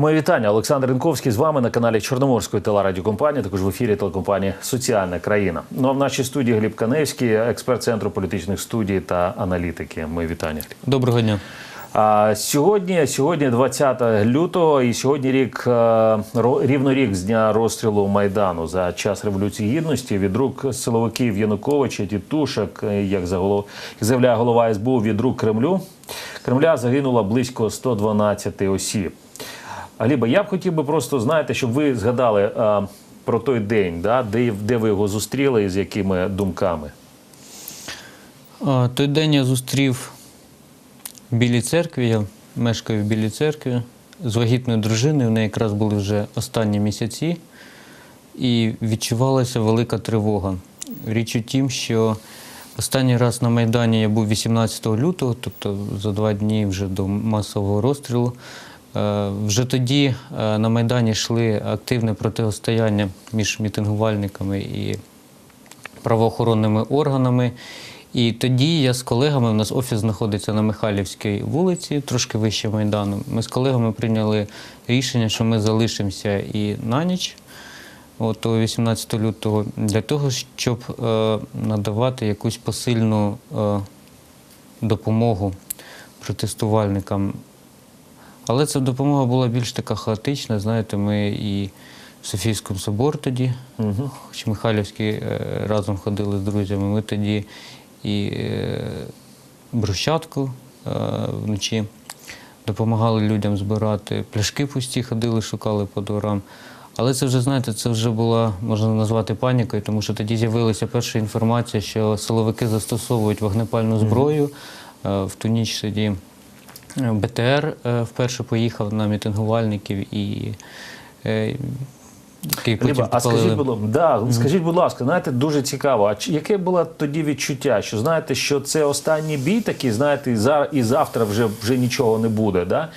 Моє вітання. Олександр Ринковський з вами на каналі Чорноморської телерадіокомпанії, також в ефірі телекомпанії Соціальна країна. Ну а в нашій студії Гліб Каневський, експерт центру політичних студій та аналітики. Моє вітання. Доброго дня. А сьогодні, сьогодні 20 лютого, і сьогодні рік е, рівно рік з дня розстрілу майдану за час революції гідності від рук силовиків Януковича, Тітушек, е, як заголов як заявляє голова СБУ, від рук Кремлю. Кремля загинуло близько 112 осіб. Гліба, я б хотів би просто знаєте, щоб ви згадали е, про той день, да, де, де ви його зустріли і з якими думками. А, Той день я зустрів в Білій церкві. Я мешкаю в Білій церкві з вагітною дружиною. В неї якраз були вже останні місяці, і відчувалася велика тривога. Річ у тім, що останній раз на Майдані я був 18 лютого, тобто за два дні вже до масового розстрілу. Е, Вже тоді е, на Майдані йшли активне протистояння між мітингувальниками і правоохоронними органами. І тоді я з колегами, у нас офіс знаходиться на Михайлівській вулиці, трошки вище Майдану. Ми з колегами прийняли рішення, що ми залишимося і на ніч, от того 18 лютого, для того, щоб е, надавати якусь посильну допомогу протестувальникам. Але ця допомога була більш така хаотична. Знаєте, ми і в Софійському собор тоді, Угу. хоч Михайлівський е, разом ходили з друзями. Ми тоді і е, брусчатку е, вночі допомагали людям збирати, пляшки пусті ходили, шукали по дворам. Але це вже, знаєте, це вже була, можна назвати панікою, тому що тоді з'явилася перша інформація, що силовики застосовують вогнепальну зброю. Е, В ту ніч тоді БТР е, вперше поїхав на мітингувальників і е, який потім Ліба, а скажіть, будь ласка, да, скажіть, будь ласка, знаєте, дуже цікаво. А чи- яке було тоді відчуття? Що знаєте, що це останній бій такий, знаєте, і зараз і завтра вже вже нічого не буде, да?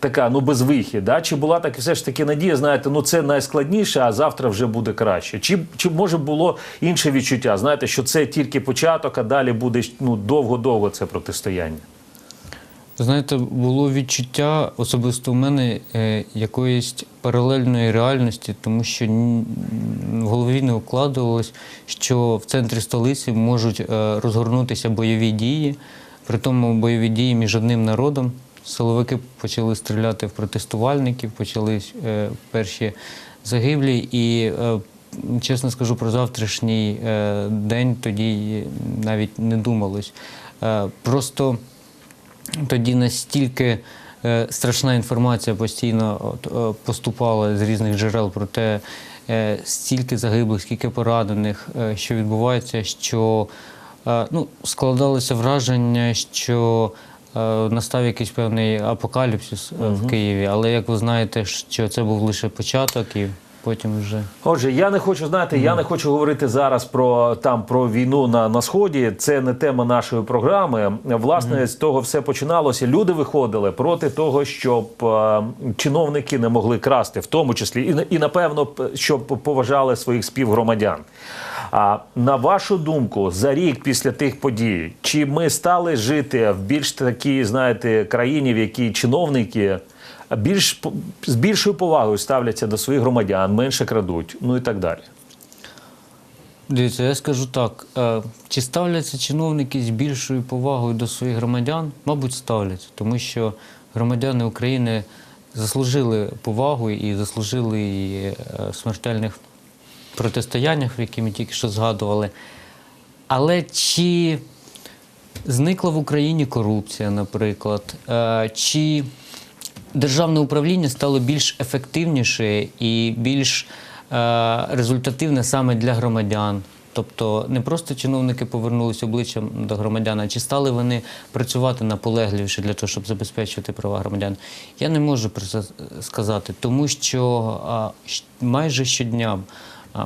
Така, ну без вихід, да? Чи була так все ж таки надія, знаєте, ну це найскладніше, а завтра вже буде краще? Чи, чи може було інше відчуття? Знаєте, що це тільки початок, а далі буде ну довго-довго це протистояння? Знаєте, було відчуття особисто у мене е, якоїсь паралельної реальності, тому що в голові не укладувалось, що в центрі столиці можуть е, розгорнутися бойові дії, при тому бойові дії між одним народом. Силовики почали стріляти в протестувальників, почали е, перші загиблі. І, чесно скажу, про завтрашній день тоді навіть не думалось. Просто тоді настільки е, страшна інформація постійно е, поступала з різних джерел про те, е, стільки загиблих, скільки поранених, що відбувається, що ну, складалося враження, що настав якийсь певний апокаліпсис е, в Києві. Але як ви знаєте, що це був лише початок і потім вже. Отже, я не хочу знаєте, я не хочу говорити зараз про там про війну на, на сході. Це не тема нашої програми. Власне, з того все починалося. Люди виходили проти того, щоб е, чиновники не могли красти, в тому числі і і напевно щоб поважали своїх співгромадян. А на вашу думку, за рік після тих подій, чи ми стали жити в більш такій, знаєте, країні, в якій чиновники більш з більшою повагою ставляться до своїх громадян, менше крадуть, ну і так далі. Дивіться, я скажу так: е, чи ставляться чиновники з більшою повагою до своїх громадян? Мабуть, ставляться, тому що громадяни України заслужили повагу і заслужили е, в смертельних протистояннях, в які ми тільки що згадували. Але чи зникла в Україні корупція, наприклад, Е, чи державне управління стало більш ефективніше і більш е, результативне саме для громадян. Тобто не просто чиновники повернулися обличчям до громадян, а чи стали вони працювати наполегливіше для того, щоб забезпечувати права громадян? Я не можу про це сказати, тому що майже щодня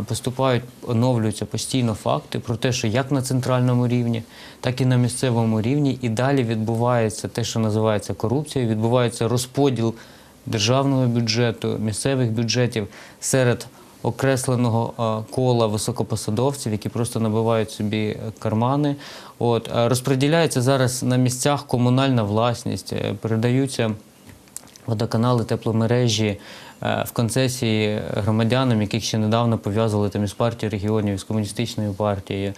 поступають, оновлюються постійно факти про те, що як на центральному рівні, так і на місцевому рівні, і далі відбувається те, що називається корупцією, відбувається розподіл державного бюджету, місцевих бюджетів серед окресленого кола високопосадовців, які просто набивають собі кармани. От розподіляється зараз на місцях комунальна власність, е, передаються водоканали, тепломережі в концесії громадянам, яких ще недавно пов'язували там із партією регіонів, з комуністичною партією.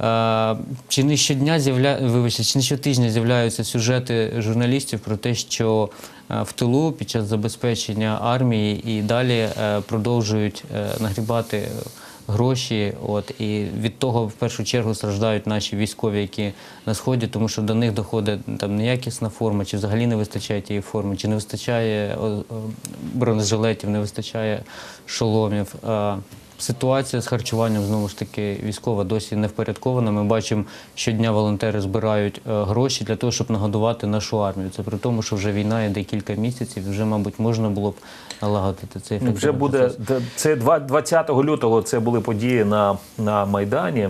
Е, Чи не щодня з'явля... вибачте, чи не щотижня з'являються сюжети журналістів про те, що е, в тилу під час забезпечення армії і далі е, продовжують е, нагрібати гроші. От і від того в першу чергу страждають наші військові, які на сході, тому що до них доходить там неякісна форма, чи взагалі не вистачає тієї форми, чи не вистачає бронежилетів, не вистачає шоломів. Ситуація з харчуванням знову ж таки військова досі не впорядкована. Ми бачимо, щодня волонтери збирають е, гроші для того, щоб нагодувати нашу армію. Це при тому, що вже війна йде кілька місяців. Вже, мабуть, можна було б налагодити цей Вже буде процес. це два- 20 лютого. Це були події на, на Майдані.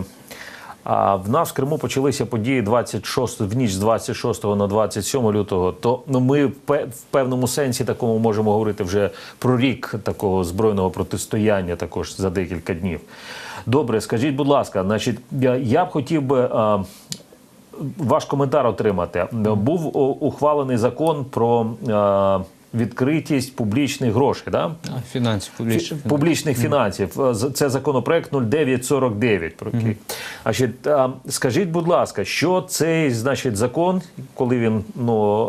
А в нас в Криму почалися події 26 в ніч з 26 на 27 лютого. То ну ми в пе- певному сенсі такому можемо говорити вже про рік такого збройного протистояння, також за декілька днів. Добре, скажіть, будь ласка, значить, я, б хотів би. Ваш коментар отримати. Був ухвалений закон про відкритість публічних грошей. Да? А, Фінансів публічних. Фі- публічних фінансів. Е, з- Це законопроект 0949. Про який. Значить, а, скажіть, будь ласка, що цей значить закон, коли він ну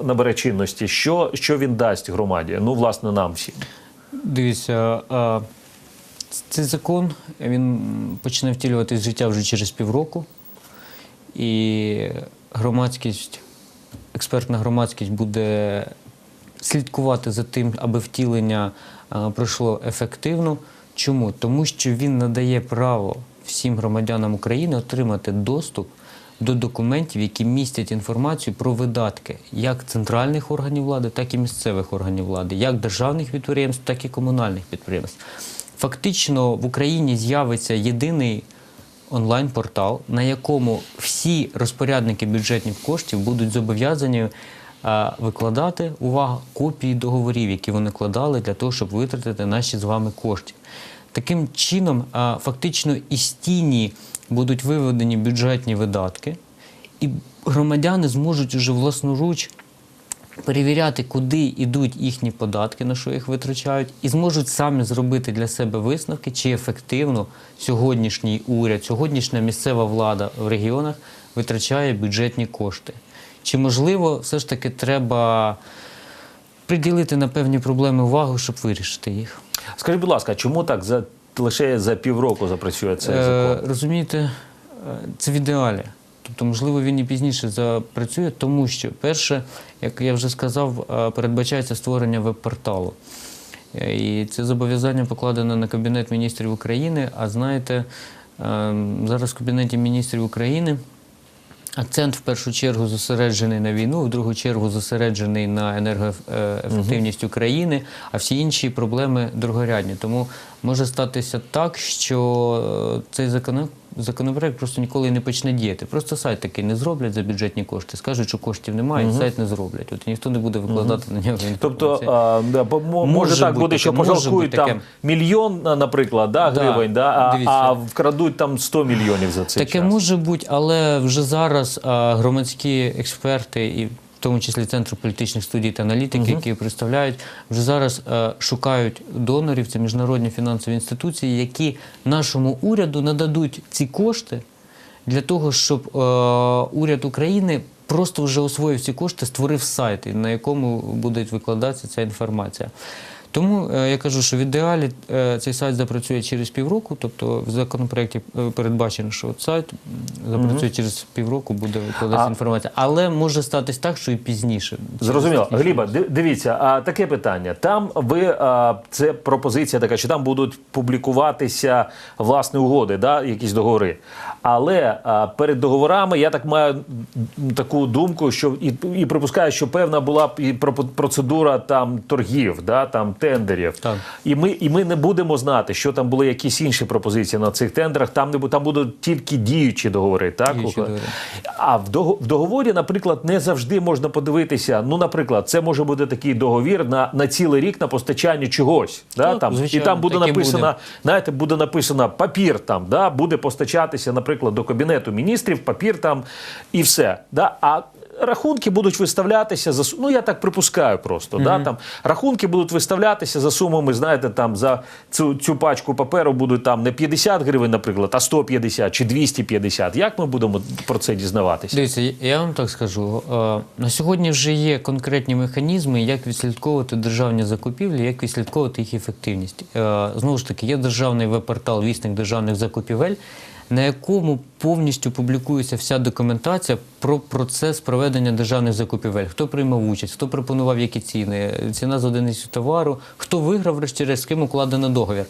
а, набере чинності, що, що він дасть громаді? Ну, власне, нам всім. Дивіться, а, цей закон він почне втілюватись в життя вже через півроку. І громадськість, експертна громадськість буде слідкувати за тим, аби втілення пройшло ефективно. Чому? Тому що він надає право всім громадянам України отримати доступ до документів, які містять інформацію про видатки як центральних органів влади, так і місцевих органів влади, як державних підприємств, так і комунальних підприємств. Фактично в Україні з'явиться єдиний онлайн-портал, на якому всі розпорядники бюджетних коштів будуть зобов'язані викладати увага копії договорів, які вони кладали для того, щоб витратити наші з вами кошти. Таким чином, фактично із тіні будуть виведені бюджетні видатки, і громадяни зможуть уже власноруч перевіряти, куди йдуть їхні податки, на що їх витрачають, і зможуть самі зробити для себе висновки, чи ефективно сьогоднішній уряд, сьогоднішня місцева влада в регіонах витрачає бюджетні кошти. Чи можливо все ж таки треба приділити на певні проблеми увагу, щоб вирішити їх? Скажіть, будь ласка, чому так за лише за півроку запрацює цей Е, розумієте, е, це в ідеалі. Тобто, можливо, він і пізніше запрацює, тому що, перше, як я вже сказав, е, передбачається створення веб-порталу. Е, І це зобов'язання покладено на Кабінет міністрів України. А знаєте, е, зараз в Кабінеті міністрів України акцент в першу чергу зосереджений на війну, в другу чергу зосереджений на енергоефективність України, а всі інші проблеми другорядні. Тому може статися так, що е, цей закон- законопроект просто ніколи не почне діяти. Просто сайт такий не зроблять за бюджетні кошти. Скажуть, що коштів немає, і сайт не зроблять. От і ніхто не буде викладати на нього Тобто, а, да, бо- може, Може так бути буде, що пожалкують там таке. мільйон, наприклад, да, Да, гривень, да, а, а вкрадуть там 100 мільйонів за цей Таке час. може бути, але вже зараз а, громадські експерти, і тому числі Центру політичних студій та аналітики, які представляють, вже зараз е, шукають донорів, це міжнародні фінансові інституції, які нашому уряду нададуть ці кошти для того, щоб е, уряд України просто вже освоїв ці кошти, створив сайт, на якому буде викладатися ця інформація. Тому е, я кажу, що в ідеалі е, цей сайт запрацює через півроку, тобто в законопроекті е, передбачено, що сайт запрацює через півроку, буде викладатися інформація. Але може статись так, що і пізніше. Зрозуміло. технічні Гліба, дивіться, а таке питання. Там ви а, це пропозиція така, що там будуть публікуватися власне угоди, да, якісь договори. Але а, перед договорами я так маю таку думку, що і, і припускаю, що певна була і процедура там торгів, да, там тендерів. Так. І ми, і ми не будемо знати, що там були якісь інші пропозиції на цих тендерах. Там не там будуть тільки діючі договори. Так Діючі договори. а в дого- в договорі, наприклад, не завжди можна подивитися. Ну, наприклад, це може бути такий договір на, на цілий рік на постачання чогось. Да, Так, там, і там буде написано, буде. знаєте, буде написано папір там, да, буде постачатися, наприклад, до кабінету міністрів, папір там і все. Да? А рахунки будуть виставлятися за ну я так припускаю просто. Да, там рахунки будуть виставлятися за сумами. Знаєте, там за цю, цю пачку паперу будуть там не 50 гривень, наприклад, а 150 чи 250. Як ми будемо про це дізнаватися? Дивіться, я- я вам так скажу. е, На сьогодні вже є конкретні механізми, як відслідковувати державні закупівлі, як відслідковувати їх ефективність. Е, Знову ж таки, є державний веб-портал Вісник державних закупівель, на якому повністю публікується вся документація про процес проведення державних закупівель. Хто приймав участь, хто пропонував які ціни, ціна за одиницю товару, хто виграв, врешті-решт, з ким укладено договір.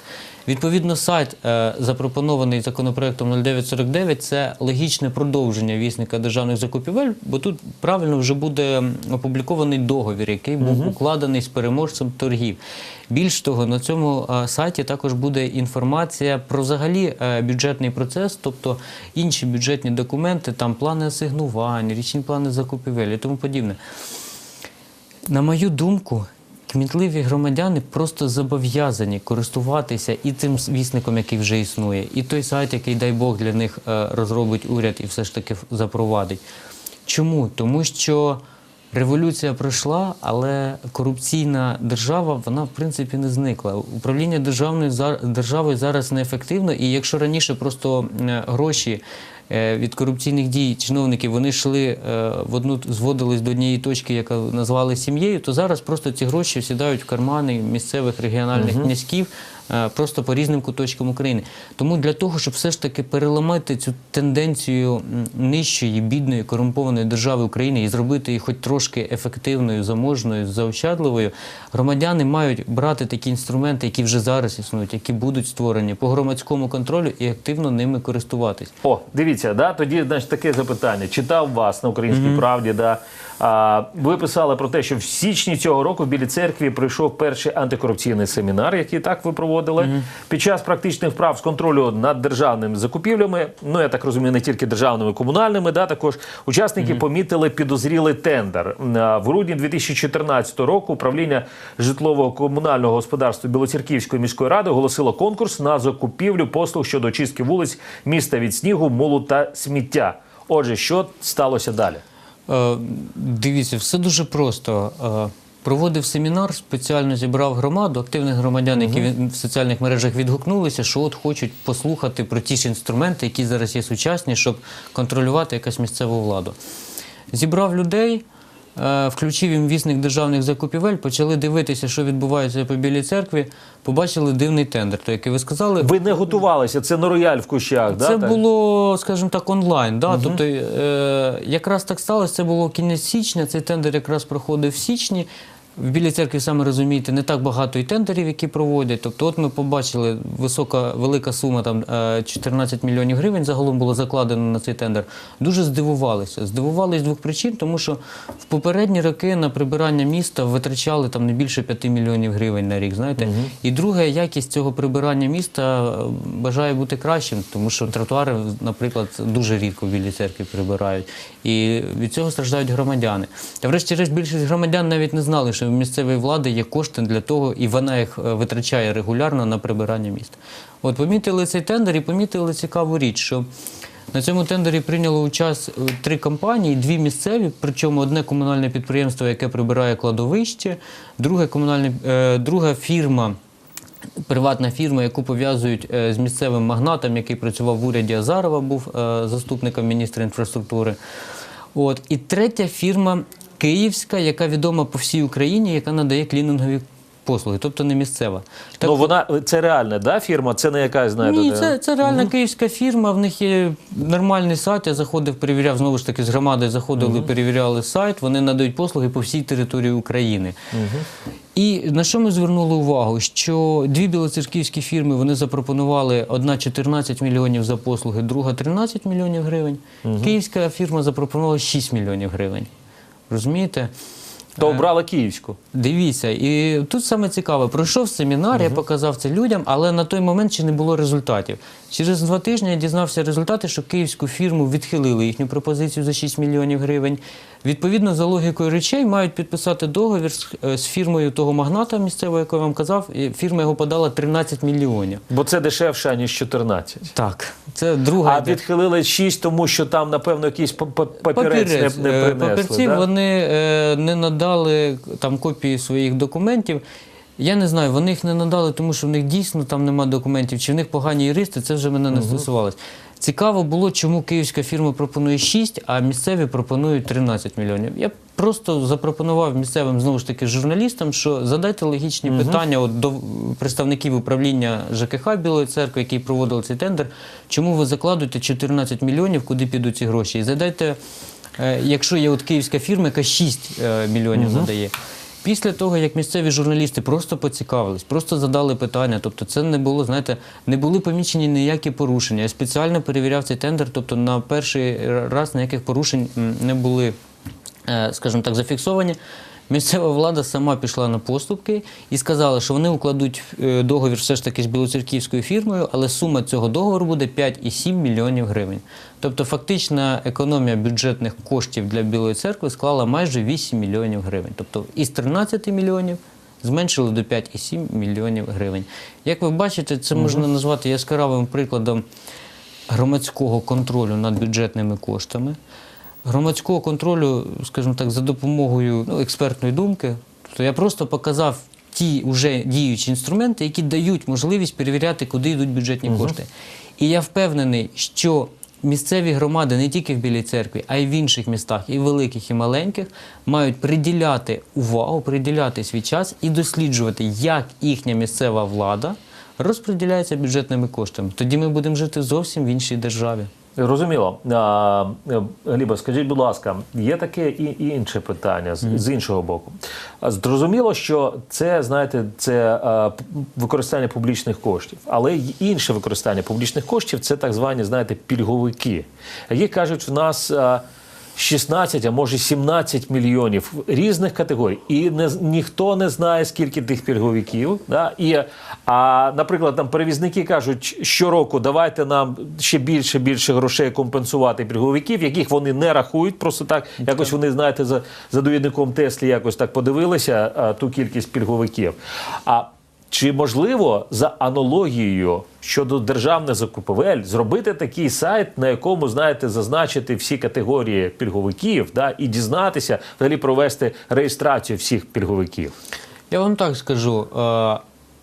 Відповідно, сайт, е, запропонований законопроектом 0949, це логічне продовження вісника державних закупівель, бо тут правильно вже буде опублікований договір, який був укладений з переможцем торгів. Більш того, на цьому е, сайті також буде інформація про взагалі е, бюджетний процес, тобто інші бюджетні документи, там плани асигнувань, річні плани закупівель і тому подібне. На мою думку, кмітливі громадяни просто зобов'язані користуватися і тим вісником, який вже існує, і той сайт, який, дай Бог, для них е, розробить уряд і все ж таки запровадить. Чому? Тому що революція пройшла, але корупційна держава, вона в принципі не зникла. Управління державною державою зараз неефективно, і якщо раніше просто е, гроші від корупційних дій чиновників вони йшли е, в одну зводились до однієї точки, яка назвали сім'єю, то зараз просто ці гроші сідають в кармани місцевих регіональних князьків е, просто по різним куточкам України. Тому для того, щоб все ж таки переламати цю тенденцію нижчої, бідної, корумпованої держави України і зробити її хоч трошки ефективною, заможною, заощадливою, громадяни мають брати такі інструменти, які вже зараз існують, які будуть створені по громадському контролю і активно ними користуватись. О, дивіться, да, тоді значить, таке запитання. Читав вас на українській правді. Да, а, ви писали про те, що в січні цього року в Білій церкві пройшов перший антикорупційний семінар, який так ви проводили. Під час практичних вправ з контролю над державними закупівлями, ну я так розумію, не тільки державними, комунальними, да, також учасники помітили підозрілий тендер. В грудні 2014 року управління житлово-комунального господарства Білоцерківської міської ради оголосило конкурс на закупівлю послуг щодо очистки вулиць міста від снігу, мулу та сміття. Отже, що сталося далі? Е, Дивіться, все дуже просто. Е, Проводив семінар, спеціально зібрав громаду, активних громадян, які від- в соціальних мережах відгукнулися, що от хочуть послухати про ті ж інструменти, які зараз є сучасні, щоб контролювати якась місцеву владу. Зібрав людей, е, включив їм вісник державних закупівель, почали дивитися, що відбувається по Білій церкві, побачили дивний тендер, той, який ви сказали. Ви не готувалися, це не рояль в кущах. Це да, так? було, скажімо так, онлайн. Да? Тобто, е, якраз так сталося, це було кінець січня, цей тендер якраз проходив в січні. В Білій церкві, саме розумієте, не так багато і тендерів, які проводять. Тобто, от ми побачили висока, велика сума, там е, 14 мільйонів гривень загалом було закладено на цей тендер. Дуже здивувалися. Здивувалися з двох причин, тому що в попередні роки на прибирання міста витрачали там не більше 5 мільйонів гривень на рік. Знаєте, і друга якість цього прибирання міста е, бажає бути кращим, тому що тротуари, наприклад, дуже рідко в Білій церкві прибирають. І від цього страждають громадяни. Та врешті-решт більшість громадян навіть не знали, що в місцевої влади є кошти для того, і вона їх е, витрачає регулярно на прибирання міста. От помітили цей тендер і помітили цікаву річ, що на цьому тендері прийняло участь е, три компанії, дві місцеві, причому одне комунальне підприємство, яке прибирає кладовище, друге комунальне, е, друга фірма. Приватна фірма, яку пов'язують з місцевим магнатом, який працював в уряді Азарова, був заступником міністра інфраструктури. От. І третя фірма київська, яка відома по всій Україні, яка надає клінінгові послуги, тобто не місцева. Так ну, вона це реальна да, фірма, це не якась, знаєте. ні, це, це реальна київська фірма. В них є нормальний сайт. Я заходив, перевіряв знову ж таки з громади. Заходили, перевіряли сайт. Вони надають послуги по всій території України. І на що ми звернули увагу? Що дві білоцерківські фірми вони запропонували одна 14 мільйонів за послуги, друга 13 мільйонів гривень. Київська фірма запропонувала 6 мільйонів гривень. Розумієте? То обрала київську. Дивіться, і тут саме цікаве, пройшов семінар, я показав це людям, але на той момент ще не було результатів. Через два тижні я дізнався результати, що київську фірму відхилили їхню пропозицію за 6 мільйонів гривень. Відповідно, за логікою речей, мають підписати договір з, е, фірмою того магната місцевого, якого я вам казав. І фірма його подала 13 мільйонів. Бо це дешевше, ніж 14. Так, це друга А відхилили 6, тому що там, напевно, якийсь па- па- папірець, Папірець. не, не Е, принесли. Папірці да? вони е, не надали там копії своїх документів. Я не знаю, вони їх не надали, тому що в них дійсно там нема документів, чи в них погані юристи, це вже мене не стосувалось. Цікаво було, чому київська фірма пропонує 6, а місцеві пропонують 13 мільйонів. Я просто запропонував місцевим знову ж таки журналістам, що задайте логічні питання от, до представників управління ЖКХ Білої церкви, які проводили цей тендер. Чому ви закладуєте 14 мільйонів, куди підуть ці гроші? І задайте, е, якщо є от київська фірма, яка 6 е, мільйонів задає. Після того, як місцеві журналісти просто поцікавились, просто задали питання, тобто це не було, знаєте, не були помічені ніякі порушення. Я спеціально перевіряв цей тендер, тобто на перший раз ніяких порушень не були, е, скажімо так, зафіксовані. Місцева влада сама пішла на поступки і сказала, що вони укладуть е, договір все ж таки з білоцерківською фірмою, але сума цього договору буде 5,7 мільйонів гривень. Тобто фактична економія бюджетних коштів для Білої церкви склала майже 8 мільйонів гривень. Тобто із 13 мільйонів зменшили до 5,7 мільйонів гривень. Як ви бачите, це можна назвати яскравим прикладом громадського контролю над бюджетними коштами, громадського контролю, скажімо так, за допомогою ну, експертної думки. Тобто я просто показав ті вже діючі інструменти, які дають можливість перевіряти, куди йдуть бюджетні кошти. І я впевнений, що місцеві громади не тільки в Білій церкві, а й в інших містах, і великих, і маленьких, мають приділяти увагу, приділяти свій час і досліджувати, як їхня місцева влада розподіляється бюджетними коштами. Тоді ми будемо жити зовсім в іншій державі. Зрозуміло. А, е, Гліба, скажіть, будь ласка, є таке і, інше питання з, з іншого боку. Зрозуміло, що це, знаєте, це а, використання публічних коштів, але й інше використання публічних коштів це так звані, знаєте, пільговики, які кажуть, в нас. А, 16, а може 17 мільйонів різних категорій, і не ніхто не знає, скільки тих пільговиків. Да? І, а, наприклад, там перевізники кажуть, щороку давайте нам ще більше більше грошей компенсувати пільговиків, яких вони не рахують. Просто так якось вони знаєте за, за довідником Теслі якось так подивилися а, ту кількість пільговиків. А чи можливо за аналогією щодо державних закупівель зробити такий сайт, на якому знаєте, зазначити всі категорії пільговиків, да, і дізнатися, взагалі провести реєстрацію всіх пільговиків? Я вам так скажу. Е,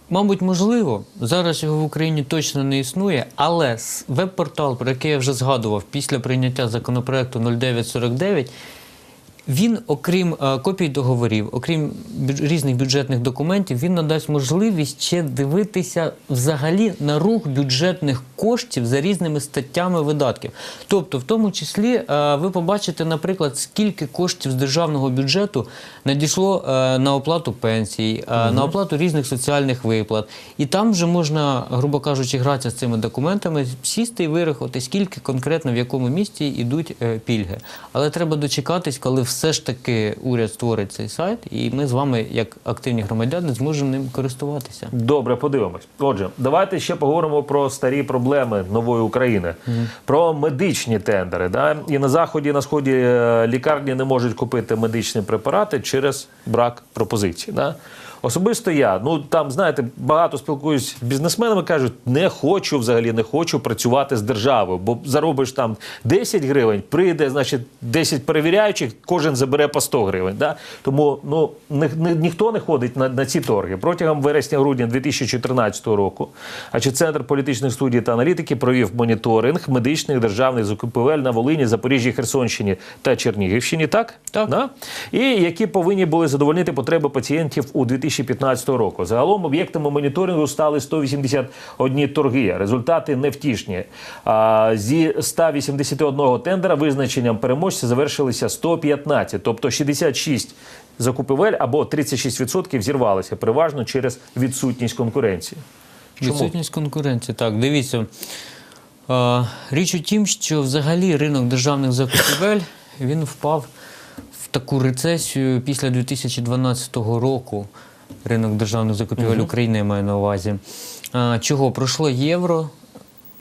мабуть, можливо, зараз його в Україні точно не існує, але веб-портал, про який я вже згадував після прийняття законопроекту 0949, він, окрім е, копій договорів, окрім різних бюджетних документів, він надасть можливість ще дивитися взагалі на рух бюджетних коштів за різними статтями видатків. Тобто, в тому числі, е, ви побачите, наприклад, скільки коштів з державного бюджету надійшло е, на оплату пенсій, е, на оплату різних соціальних виплат. І там вже можна, грубо кажучи, гратися з цими документами, сісти і вирахувати, скільки конкретно в якому місті йдуть пільги. Але треба дочекатись, коли все ж таки уряд створить цей сайт, і ми з вами, як активні громадяни, зможемо ним користуватися. Добре, подивимось. Отже, давайте ще поговоримо про старі проблеми нової України, про медичні тендери. Да? І на заході, і на сході е, лікарні не можуть купити медичні препарати через брак пропозицій. Да? Особисто я, ну там знаєте, багато спілкуюсь з бізнесменами, кажуть, не хочу взагалі, не хочу працювати з державою, бо заробиш там 10 гривень, прийде, значить, 10 перевіряючих, кожен забере по 100 гривень. Да? Тому ну ні, ні- ніхто не ходить на, на ці торги. Протягом вересня-грудня 2014 року, а чи центр політичних студій та аналітики провів моніторинг медичних державних закупівель на Волині, Запоріжжі, Херсонщині та Чернігівщині. Так Так. Да? і які повинні були задовольнити потреби пацієнтів у 2015 року. Загалом об'єктами моніторингу стали 181 торги. Результати невтішні. А, зі 181 тендера визначенням переможця завершилися 115, тобто 66 закупівель або 36% зірвалися, переважно через відсутність конкуренції. Чому? Відсутність конкуренції. Так, дивіться. Річ у тім, що взагалі ринок державних закупівель він впав в таку рецесію після 2012 року. Ринок державних закупівель України я маю на увазі. Е, чого? Пройшло євро,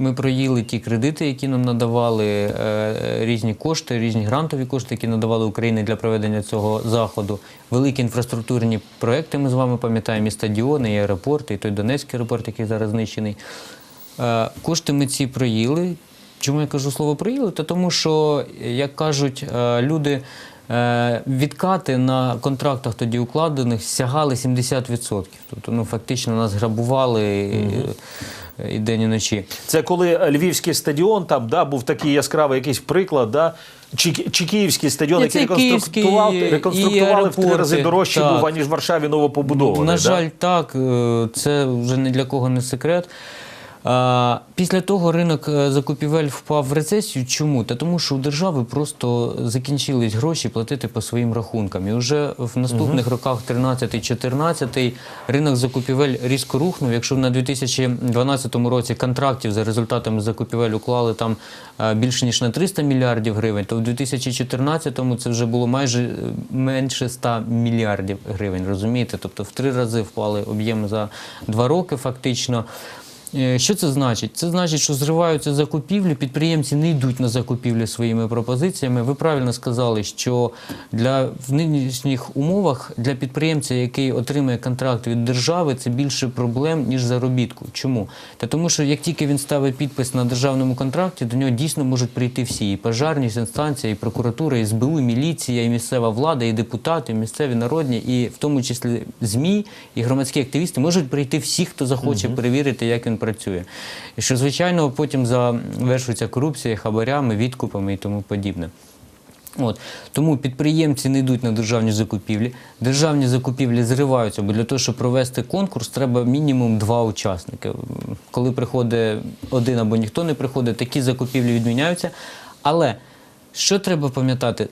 Ми проїли ті кредити, які нам надавали, е, різні кошти, різні грантові кошти, які надавали Україні для проведення цього заходу. Великі інфраструктурні проекти ми з вами пам'ятаємо, і стадіони, і аеропорти, і той Донецький аеропорт, який зараз знищений. Е, Кошти ми ці проїли. Чому я кажу слово проїли? Та тому що, як кажуть е, люди, відкати на контрактах тоді укладених сягали 70%. Тобто, ну, фактично нас грабували е, і день і ночі. Це коли Львівський стадіон там да, був такий яскравий якийсь приклад, да? чи, чи Київський стадіон, який реконструктував, реконструктували в три рази дорожче так. був, аніж в Варшаві новопобудований. На да? жаль, так. е, Це вже ні для кого не секрет. Після того ринок е, закупівель впав в рецесію. Чому? Та тому, що у держави просто закінчились гроші платити по своїм рахункам. І вже в наступних роках 13-14 ринок закупівель різко рухнув. Якщо на 2012 році контрактів за результатами закупівель уклали там е, більше ніж на 300 мільярдів гривень, то в 2014 це вже було майже е, менше 100 мільярдів гривень. Розумієте? Тобто в три рази впали об'єми за два роки, фактично. Е, Що це значить? Це значить, що зриваються закупівлі, підприємці не йдуть на закупівлі своїми пропозиціями. Ви правильно сказали, що для в нинішніх умовах для підприємця, який отримує контракт від держави, це більше проблем ніж заробітку. Чому? Та тому, що як тільки він ставить підпис на державному контракті, до нього дійсно можуть прийти всі і пожарні інстанції, і прокуратура, і СБУ, і міліція, і місцева влада, і депутати, і місцеві народні, і в тому числі ЗМІ, і громадські активісти можуть прийти всі, хто захоче перевірити, як він працює. І що, звичайно, потім завершується корупція, хабарями, відкупами і тому подібне. От. Тому підприємці не йдуть на державні закупівлі. Державні закупівлі зриваються, бо для того, щоб провести конкурс, треба мінімум два учасники. Коли приходить один або ніхто не приходить, такі закупівлі відміняються. Але що треба пам'ятати?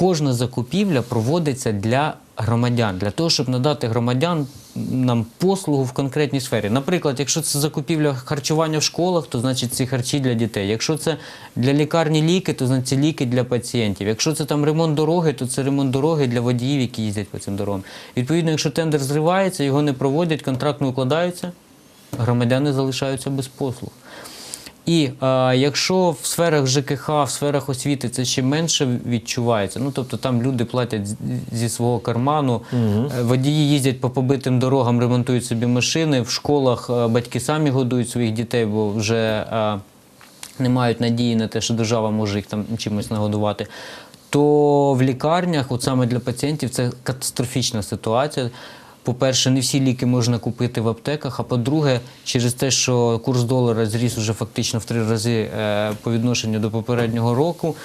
Кожна закупівля проводиться для громадян, для того, щоб надати громадян нам послугу в конкретній сфері. Наприклад, якщо це закупівля харчування в школах, то значить ці харчі для дітей. Якщо це для лікарні ліки, то значить ліки для пацієнтів. Якщо це там ремонт дороги, то це ремонт дороги для водіїв, які їздять по цим дорогам. Відповідно, якщо тендер зривається, його не проводять, контракт не укладається, громадяни залишаються без послуг. І е, якщо в сферах ЖКХ, в сферах освіти це ще менше відчувається, ну тобто там люди платять зі свого карману, е, водії їздять по побитим дорогам, ремонтують собі машини, в школах е, батьки самі годують своїх дітей, бо вже е, не мають надії на те, що держава може їх там чимось нагодувати. То в лікарнях, от саме для пацієнтів, це катастрофічна ситуація. По-перше, не всі ліки можна купити в аптеках. А по-друге, через те, що курс долара зріс уже фактично в три рази е, по відношенню до попереднього року,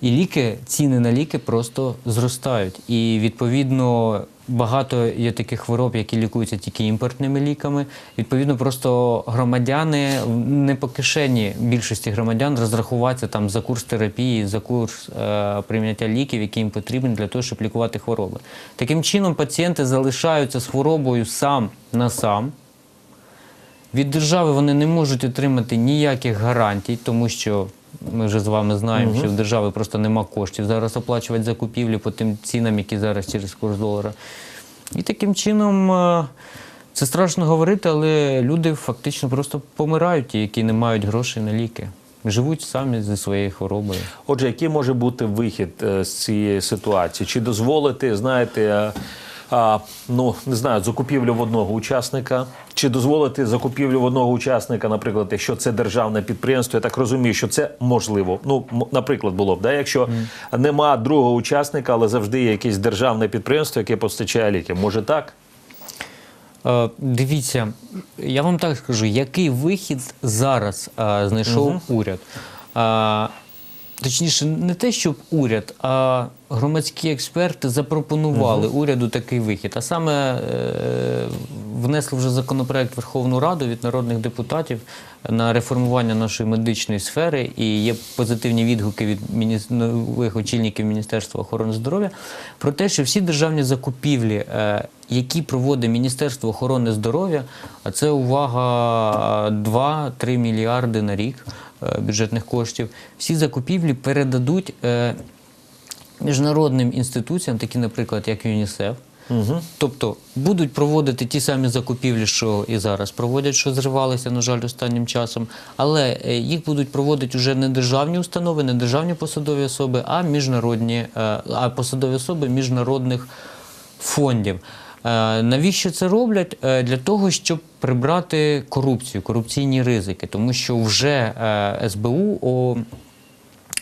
і ліки, ціни на ліки просто зростають. І відповідно багато є таких хвороб, які лікуються тільки імпортними ліками. Відповідно, просто громадяни не по кишені більшості громадян розрахуватися там за курс терапії, за курс е, прийняття ліків, які їм потрібні для того, щоб лікувати хвороби. Таким чином, пацієнти залишаються з хворобою сам на сам. Від держави вони не можуть отримати ніяких гарантій, тому що ми вже з вами знаємо, що в держави просто нема коштів зараз оплачувати закупівлі по тим цінам, які зараз через курс долара. І таким чином е, це страшно говорити, але люди фактично просто помирають, ті, які не мають грошей на ліки. Живуть самі зі своєю хворобою. Отже, який може бути вихід е, з цієї ситуації? Чи дозволити, знаєте, ну не знаю, закупівлю в одного учасника, чи дозволити закупівлю в одного учасника, наприклад, якщо це державне підприємство, я так розумію, що це можливо. Ну, наприклад, було б, да, якщо нема другого учасника, але завжди є якесь державне підприємство, яке постачає ліки. Може так? Е, Дивіться, я вам так скажу, який вихід зараз е, знайшов уряд. Е, Точніше, не те, щоб уряд, а громадські експерти запропонували уряду такий вихід. А саме е, внесли вже законопроект Верховну Раду від народних депутатів на реформування нашої медичної сфери, і є позитивні відгуки від мініс- нових очільників Міністерства охорони здоров'я про те, що всі державні закупівлі, е, які проводить Міністерство охорони здоров'я, а це увага 2-3 мільярди на рік бюджетних коштів, всі закупівлі передадуть е, міжнародним інституціям, такі, наприклад, як ЮНІСЕФ, Тобто будуть проводити ті самі закупівлі, що і зараз проводять, що зривалися, на жаль, останнім часом. Але е, їх будуть проводити вже не державні установи, не державні посадові особи, а міжнародні е, а посадові особи міжнародних фондів. Е, Навіщо це роблять? Е, Для того, щоб прибрати корупцію, корупційні ризики, тому що вже е, СБУ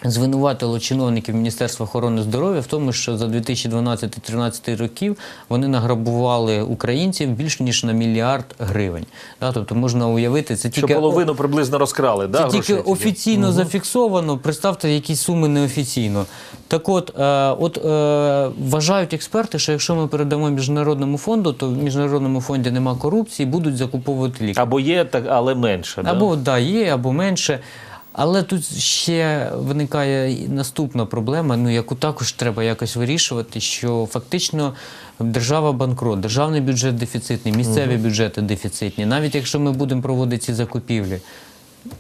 звинуватило чиновників Міністерства охорони здоров'я в тому, що за 2012-2013 років вони награбували українців більше ніж на мільярд гривень. Да, тобто можна уявити, це Що половину приблизно розкрали, да, це тільки офіційно зафіксовано. Представте, які суми неофіційно. Так от, е, от е, вважають експерти, що якщо ми передамо міжнародному фонду, то в міжнародному фонді нема корупції, будуть закуповувати ліки. Або є, так, але менше. да? Або да, є, або менше. Але тут ще виникає наступна проблема, ну яку також треба якось вирішувати, що фактично держава банкрот, державний бюджет дефіцитний, місцеві бюджети дефіцитні. Навіть якщо ми будемо проводити ці закупівлі,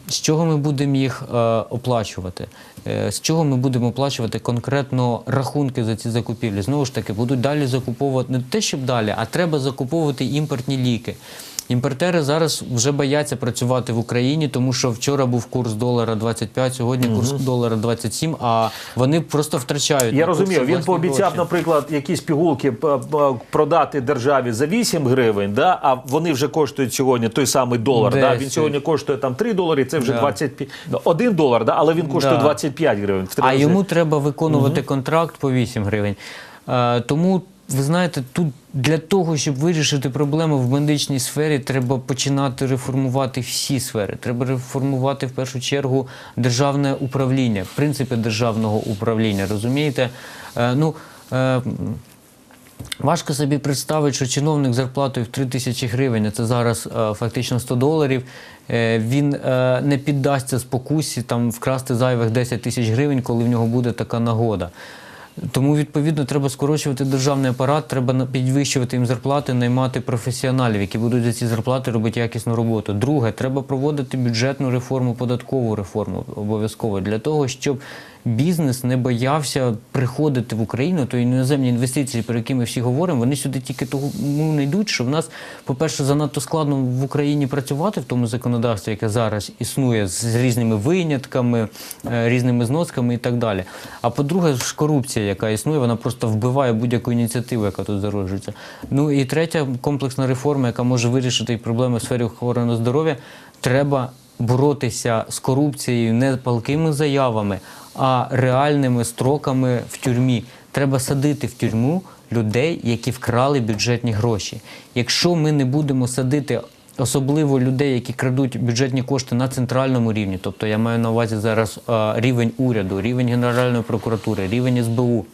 з чого ми будемо їх е, оплачувати? Е, з чого ми будемо оплачувати конкретно рахунки за ці закупівлі? Знову ж таки, будуть далі закуповувати не те, щоб далі, а треба закуповувати імпортні ліки. Імпортери зараз вже бояться працювати в Україні, тому що вчора був курс долара 25, сьогодні курс долара 27, а вони просто втрачають. Я розумію, він пообіцяв, гроші. наприклад, якісь пігулки п- п- продати державі за 8 гривень, да, а вони вже коштують сьогодні той самий долар. Да, він сьогодні коштує там 3 долари, це вже Да. 25. Ну, Один долар, да, але він коштує Да. 25 гривень. в А рази. йому треба виконувати контракт по 8 гривень. Е, тому, ви знаєте, тут для того, щоб вирішити проблему в медичній сфері, треба починати реформувати всі сфери. Треба реформувати в першу чергу державне управління, принципи державного управління. Розумієте? Е, ну, е, Важко собі представити, що чиновник з зарплатою в 3 тисячі гривень, а це зараз е, фактично 100 доларів, е, він е, не піддасться спокусі там вкрасти зайвих 10 тисяч гривень, коли в нього буде така нагода. Тому, відповідно, треба скорочувати державний апарат, треба підвищувати їм зарплати, наймати професіоналів, які будуть за ці зарплати робити якісну роботу. Друге, треба проводити бюджетну реформу, податкову реформу обов'язково для того, щоб бізнес не боявся приходити в Україну, то іноземні інвестиції, про які ми всі говоримо, вони сюди тільки тому не йдуть, що в нас, по-перше, занадто складно в Україні працювати в тому законодавстві, яке зараз існує з різними винятками, е, різними зносками і так далі. А по-друге, ж корупція, яка існує, вона просто вбиває будь-яку ініціативу, яка тут зароджується. Ну і третя комплексна реформа, яка може вирішити проблеми в сфері охорони здоров'я, треба боротися з корупцією не палкими заявами, а реальними строками в тюрмі. Треба садити в тюрму людей, які вкрали бюджетні гроші. Якщо ми не будемо садити особливо людей, які крадуть бюджетні кошти на центральному рівні, тобто я маю на увазі зараз е, рівень уряду, рівень Генеральної прокуратури, рівень СБУ,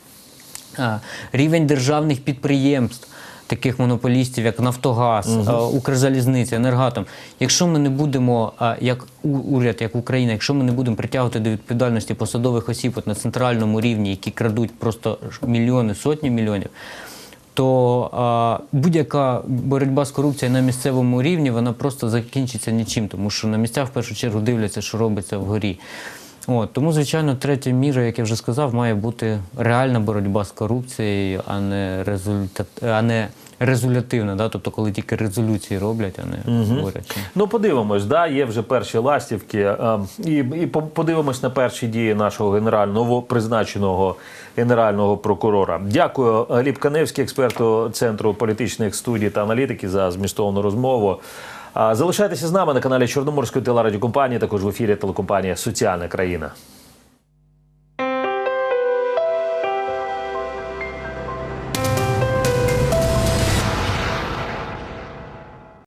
е, рівень державних підприємств. Таких монополістів, як Нафтогаз, е, Укрзалізниця, Енергатом. Якщо ми не будемо, е, як уряд, як Україна, якщо ми не будемо притягувати до відповідальності посадових осіб от на центральному рівні, які крадуть просто мільйони, сотні мільйонів, то а, будь-яка боротьба з корупцією на місцевому рівні вона просто закінчиться нічим, тому що на місцях в першу чергу дивляться, що робиться вгорі. От, тому, звичайно, третя міра, як я вже сказав, має бути реальна боротьба з корупцією, а не результат, а не резолютивна. Да? Тобто, коли тільки резолюції роблять, а не говорять. Ну, подивимось, да, є вже перші ластівки. е, І, і по- подивимось на перші дії нашого генерального новопризначеного генерального прокурора. Дякую, Гліб Каневський, експерту Центру політичних студій та аналітики, за змістовну розмову. Залишайтеся з нами на каналі Чорноморської телерадіокомпанії, також в ефірі телекомпанія Соціальна країна.